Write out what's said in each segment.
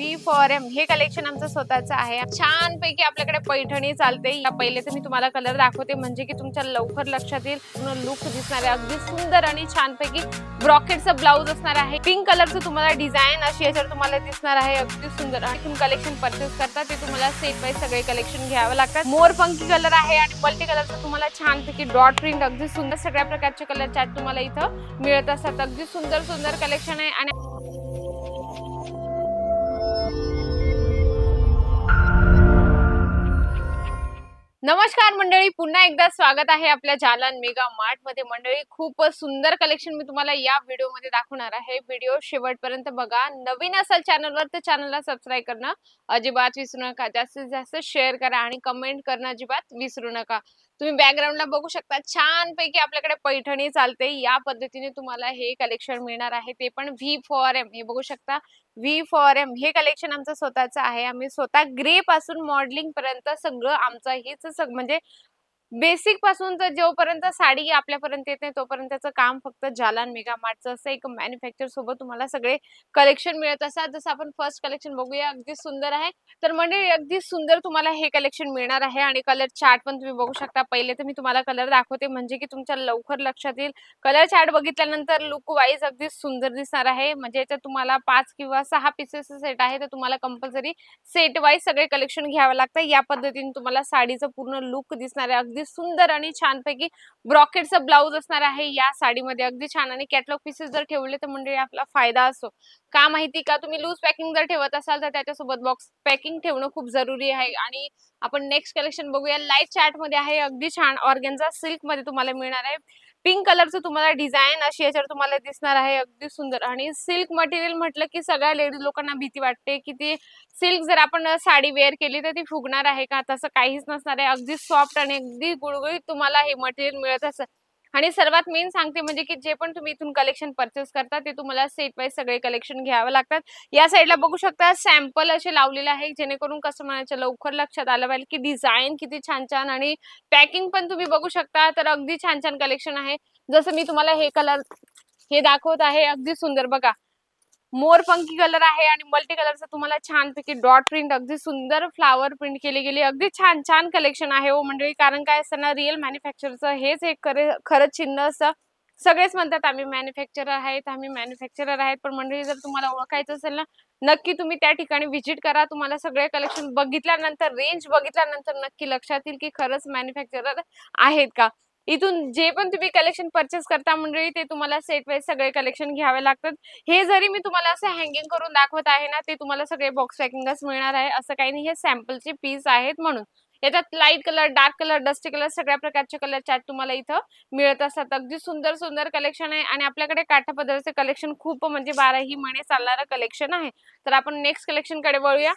V for M हे collection आमचं स्वतःचं आहे. छान पैकी आपल्याकडे पैठणी चालते. या पहिले तर मी तुम्हाला कलर दाखवते. म्हणजे की तुमच्या लवकर लक्षात येईल. पूर्ण लुक दिसणार आहे. अगदी सुंदर आणि छान पैकी ब्रॉकेटचं ब्लाऊज असणार आहे. पिंक कलरचं तुम्हाला डिझाईन अशी याच्यावर तुम्हाला दिसणार आहे. अगदी सुंदर. आणि तुम्ही कलेक्शन परचेस करता ते तुम्हाला सेट बाय सगळे कलेक्शन घ्यावं लागतात. मोर पंकी कलर आहे आणि मल्टी कलरचं तुम्हाला छान पैकी डॉट प्रिंट अगदी सुंदर सगळ्या प्रकारचे कलर चार्ट तुम्हाला इथं मिळत असतात. अगदी सुंदर सुंदर कलेक्शन आहे आणि नमस्कार मंडळी पुन्हा एकदा स्वागत आहे आपल्या जालन मेगा मार्टमध्ये. मंडळी खूप सुंदर कलेक्शन मी तुम्हाला या व्हिडिओमध्ये दाखवणार आहे. व्हिडिओ शेवटपर्यंत बघा. नवीन असाल चॅनलवर तर चॅनलला सबस्क्राईब करणं अजिबात विसरू नका. जास्तीत जास्त शेअर करा आणि कमेंट करणं अजिबात विसरू नका. तुम्ही बॅकग्राऊंडला बघू शकता. छान पैकी आपल्याकडे पैठणी चालते. या पद्धतीने तुम्हाला हे कलेक्शन मिळणार आहे. ते पण व्ही फॉर एम हे बघू शकता. व्ही फॉर एम हे कलेक्शन आमचं स्वतःचं आहे. आम्ही स्वतः ग्रे पासून मॉडेलिंग पर्यंत सगळं आमचं हेच म्हणजे बेसिकपासून तर जोपर्यंत साडी आपल्यापर्यंत येत नाही तोपर्यंतचं काम फक्त जालान मेगा मार्टचं असं एक मॅन्युफॅक्चर सोबत तुम्हाला सगळे कलेक्शन मिळत असतात. जसं आपण फर्स्ट कलेक्शन बघूया अगदी सुंदर आहे. तर म्हणजे अगदी सुंदर तुम्हाला हे कलेक्शन मिळणार आहे आणि कलर चार्ट पण तुम्ही बघू शकता. पहिले तर मी तुम्हाला कलर दाखवते म्हणजे की तुमच्या लवकर लक्षात येईल. कलर चार्ट बघितल्यानंतर लुक वाईज अगदी सुंदर दिसणार आहे. म्हणजे याच्यात तुम्हाला पाच किंवा सहा पीसेस सेट आहे. तर तुम्हाला कंपल्सरी सेट वाईज सगळे कलेक्शन घ्यावं लागतं या पद्धतीने तुम्हाला साडीचं पूर्ण लुक दिसणार आहे. अगदी सुंदर आणि छानपैकी ब्रॉकेटचा ब्लाऊज असणार आहे या साडीमध्ये. अगदी छान आणि कॅटलॉग पीसेस जर ठेवले तर म्हणजे आपला फायदा असतो का माहिती का? तुम्ही लूज पॅकिंग जर ठेवत असाल तर त्याच्यासोबत बॉक्स पॅकिंग ठेवणं खूप जरुरी आहे. आणि आपण नेक्स्ट कलेक्शन बघूया. लाइट चार्टमध्ये आहे. अगदी छान ऑर्गेन्झा सिल्कमध्ये तुम्हाला मिळणार आहे. पिंक कलरचं तुम्हाला डिझाईन अशी याच्यावर तुम्हाला दिसणार आहे अगदी सुंदर. आणि सिल्क मटेरियल म्हटलं की सगळ्या लेडीज लोकांना भीती वाटते की ती सिल्क जर आपण साडी वेअर केली तर ती फुगणार आहे का? तसं काहीच नसणार आहे. अगदी सॉफ्ट आणि अगदी गुळगुळीत तुम्हाला हे मटेरियल मिळत असं आणि सर्वात मेन सांगते म्हणजे की जे पण तुम्ही इथून कलेक्शन परचेस करता ते तुम्हाला सेट वाईज सगळे कलेक्शन घ्यावे लागतात. या साईडला बघू शकता सॅम्पल असे लावलेले आहे जेणेकरून कस्टमरच्या लवकर लक्षात आलं पाहिजे की डिझाईन किती छान छान आणि पॅकिंग पण तुम्ही बघू शकता तर अगदी छान छान कलेक्शन आहे. जसं मी तुम्हाला हे कलर हे दाखवत आहे अगदी सुंदर. बघा मोरपंकी कलर आहे आणि मल्टी कलरचं तुम्हाला छानपैकी डॉट प्रिंट अगदी सुंदर फ्लावर प्रिंट केली गेली. अगदी छान छान कलेक्शन आहे हो मंडळी. कारण काय असतं ना रिअल मॅन्युफॅक्चरचं हेच एक खरे चिन्ह असतं सगळेच म्हणतात आम्ही मॅन्युफॅक्चरर आहेत आम्ही मॅन्युफॅक्चरर आहेत. पण मंडळी जर तुम्हाला ओळखायचं असेल ना नक्की तुम्ही त्या ठिकाणी व्हिजिट करा. तुम्हाला सगळे कलेक्शन बघितल्यानंतर रेंज बघितल्यानंतर नक्की लक्षात येईल की खरंच मॅन्युफॅक्चरर आहेत का? इथून जे पण तुम्ही कलेक्शन परचेस करता मंडळी ते तुम्हाला सेट वाईज सगळे कलेक्शन घ्यावे लागतात. हे जरी मी तुम्हाला असं हँगिंग करून दाखवत आहे ना ते तुम्हाला सगळे बॉक्स पॅकिंगच मिळणार आहे. असं काही नाही हे सॅम्पलचे पीस आहेत म्हणून. याच्यात light colour dark colour dusty colour सगळ्या प्रकारचे कलर चार्ट तुम्हाला इथं मिळत असतात. अगदी सुंदर सुंदर कलेक्शन आहे आणि आपल्याकडे काठा पदरचे कलेक्शन खूप म्हणजे बाराही महिने चालणारं कलेक्शन आहे. तर आपण नेक्स्ट कलेक्शनकडे वळूया.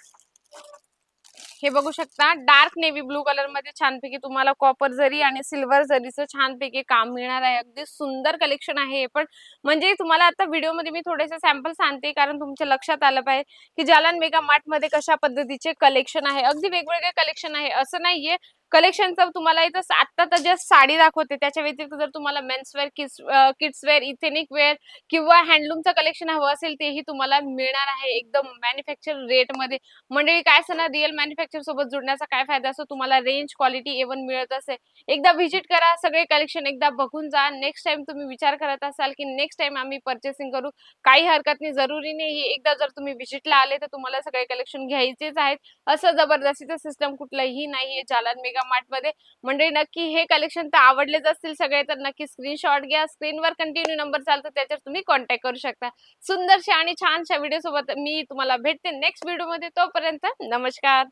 हे बघू शकता डार्क नेव्ही ब्लू कलरमध्ये छानपैकी तुम्हाला कॉपर जरी आणि सिल्वर जरीचं छानपैकी काम मिळणार आहे. अगदी सुंदर कलेक्शन आहे हे पण. म्हणजे तुम्हाला आता व्हिडिओमध्ये मी थोडेसे सॅम्पल सांगते कारण तुमच्या लक्षात आलं पाहिजे की जालान मेगा मार्टमध्ये कशा पद्धतीचे कलेक्शन आहे. अगदी वेगवेगळे कलेक्शन आहे. असं नाहीये कलेक्शनचं तुम्हाला इथं आता तर जस्ट साडी दाखवते. त्याच्या व्यतिरिक्त जर तुम्हाला menswear kids kidswear ethnic wear किंवा हँडलूमचं कलेक्शन हवं असेल तेही तुम्हाला मिळणार आहे एकदम मॅन्युफॅक्चर रेटमध्ये. मंडळी काय असं रिअल मॅन्युफॅक्चर सोबत जुडण्याचा काय फायदा असतो? तुम्हाला रेंज क्वालिटी एवन मिळत असेल. एकदा व्हिजिट करा सगळे कलेक्शन एकदा बघून जा. नेक्स्ट टाइम तुम्ही विचार करत असाल की नेक्स्ट टाइम आम्ही परचेसिंग करू काही हरकत नाही जरुरी नाही. एकदा जर तुम्ही व्हिजिटला आले तर तुम्हाला सगळे कलेक्शन घ्यायचेच आहेत. असं जबरदस्तीचं सिस्टम कुठलंही नाहीये. जालन मेगा मध्ये. मंडळी नक्की हे कलेक्शन तर आवडलेच असतील सगळे तर नक्की स्क्रीनशॉट घ्या. स्क्रीनवर कंटिन्यू नंबर चालतो त्याच्यावर तुम्ही कॉन्टॅक्ट करू शकता. सुंदरशा आणि छानशा व्हिडिओ सोबत मी तुम्हाला भेटते नेक्स्ट व्हिडिओमध्ये. तोपर्यंत नमस्कार.